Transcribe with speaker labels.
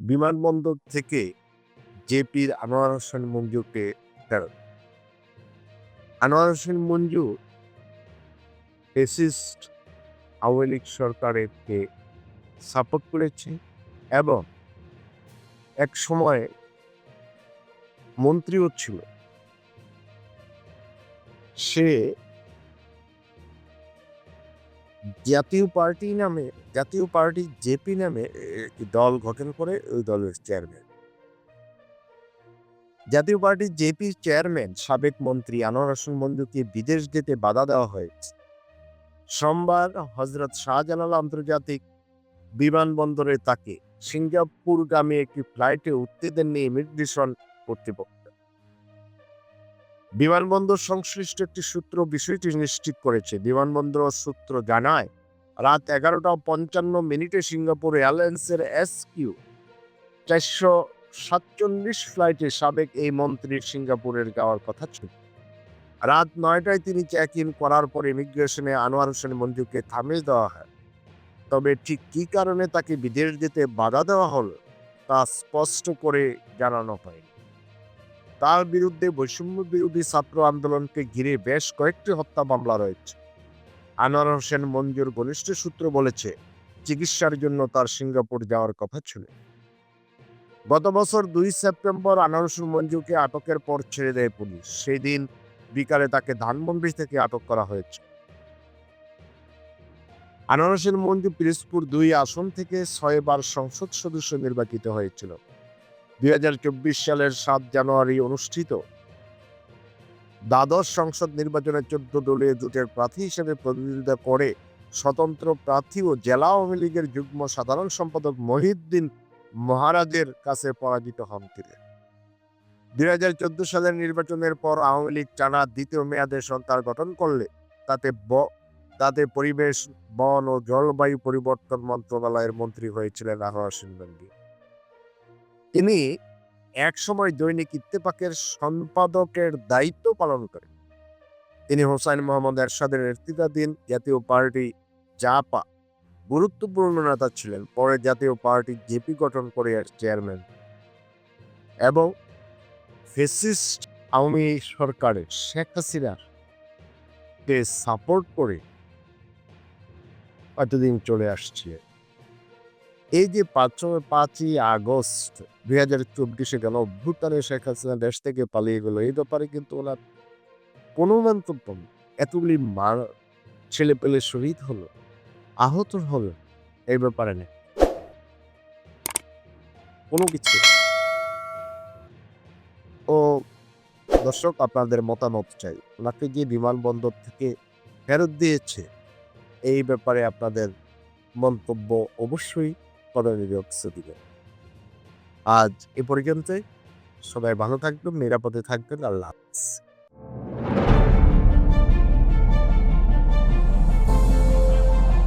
Speaker 1: বিমানবন্দর থেকে জেপির আনোয়ার হোসেন মঞ্জুকে ফেরত। আনোয়ার হোসেন মঞ্জু ফেসিস্ট আওয়ামী লীগ সরকারকে সাপোর্ট করেছে এবং এক সময় মন্ত্রীও ছিল। সে জাতীয় পার্টি নামে, জাতীয় পার্টি জেপি নামে একটি দল গঠন করে ওই দলের চেয়ারম্যান। জাতীয় পার্টির জেপি চেয়ারম্যান সাবেক মন্ত্রী আনোয়ার হোসেন মঞ্জুকে বিদেশ যেতে বাধা দেওয়া হয়েছে। সোমবার হজরত শাহজালাল আন্তর্জাতিক বিমানবন্দরে তাকে সিঙ্গাপুরগামী একটি ফ্লাইটে উঠতে দেননি ইমিগ্রেশন কর্তৃপক্ষ। বিমানবন্দর সংশ্লিষ্ট একটি সূত্র বিষয়টি নিশ্চিত করেছে। বিমানবন্দর সূত্র জানায়, রাত এগারোটা পঞ্চান্ন মিনিটে সিঙ্গাপুর এয়ারলাইন্সের এস কিউ চারশো সাতচল্লিশ ফ্লাইটে সাবেক এই মন্ত্রীর সিঙ্গাপুরের যাওয়ার কথা ছিল। রাত নয়টায় তিনি চেক ইন করার পর ইমিগ্রেশনে আনোয়ার হোসেন মঞ্জুকে থামিয়ে দেওয়া হয়। তবে ঠিক কী কারণে তাকে বিদেশ যেতে বাধা দেওয়া হল, তা স্পষ্ট করে জানানো হয়নি। তার বিরুদ্ধে বৈষম্য বিরোধী ছাত্র আন্দোলনকে ঘিরে বেশ কয়েকটি হত্যা মামলা রয়েছে। আনোয়ার হোসেন মঞ্জুর ঘনিষ্ঠ সূত্র বলেছে, চিকিৎসার জন্য তার সিঙ্গাপুর যাওয়ার কথা ছিল। গত বছর দুই সেপ্টেম্বর আনোয়ার হোসেন মঞ্জুকে আটকের পর ছেড়ে দেয় পুলিশ। সেই দিন বিকালে তাকে ধানমন্ডি থেকে আটক করা হয়েছে। আনোয়ার হোসেন মঞ্জু পিরোজপুর দুই আসন থেকে ছয়বার সংসদ সদস্য নির্বাচিত হয়েছিল। দুই হাজার চব্বিশ সালের সাত জানুয়ারি অনুষ্ঠিত। দ্বাদশ সংসদ নির্বাচনে চোদ্দ দলীয় জোটের প্রার্থী হিসেবে প্রতিদ্বন্দ্বিতা করে স্বতন্ত্র প্রার্থী ও জেলা আওয়ামী লীগের যুগ্ম সাধারণ সম্পাদক মহিউদ্দিন মহারাজের কাছে পরাজিত হন তিনি। দুই হাজার চোদ্দ সালের নির্বাচনের পর আওয়ামী লীগ টানা দ্বিতীয় মেয়াদে সরকার গঠন করলে তাতে তাতে পরিবেশ, বন ও জলবায়ু পরিবর্তন মন্ত্রণালয়ের মন্ত্রী হয়েছিলেন মঞ্জু তিনি একসময় দৈনিক ইত্তেফাকের সম্পাদকের দায়িত্ব পালন করেন। তিনি হোসাইন মোহাম্মদ এরশাদের নেতৃত্বাধীন জাতীয় পার্টি জাপা গুরুত্বপূর্ণ নেতা ছিলেন, পরে জাতীয় পার্টি জেপি গঠন করে চেয়ারম্যান এবং ফেসিস্ট আওয়ামী সরকারের শেখ হাসিনার কে সাপোর্ট করে এতদিন চলে আসছে। এই যে পাঁচ পাঁচই আগস্ট দুই হাজার চব্বিশে গেল অভ্যুত্থানে শেখ হাসিনা দেশ থেকে পালিয়ে গেল, এই ব্যাপারে কিন্তু ওনার কোনো মন্তব্য। এতগুলি মার ছেলে পেলে শহীদ হলো, আহত হলো, এই ব্যাপারে নেই। কোনো কিছু ও দর্শক, আপনাদের মতামত চাই। ওনাকে যে বিমানবন্দর থেকে ফেরত দিয়েছে, এই ব্যাপারে আপনাদের মন্তব্য অবশ্যই বক্সে দিবেন আজ এ পর্যন্তই। সবাই ভালো থাকবেন নিরাপদে থাকবেন। আল্লাহ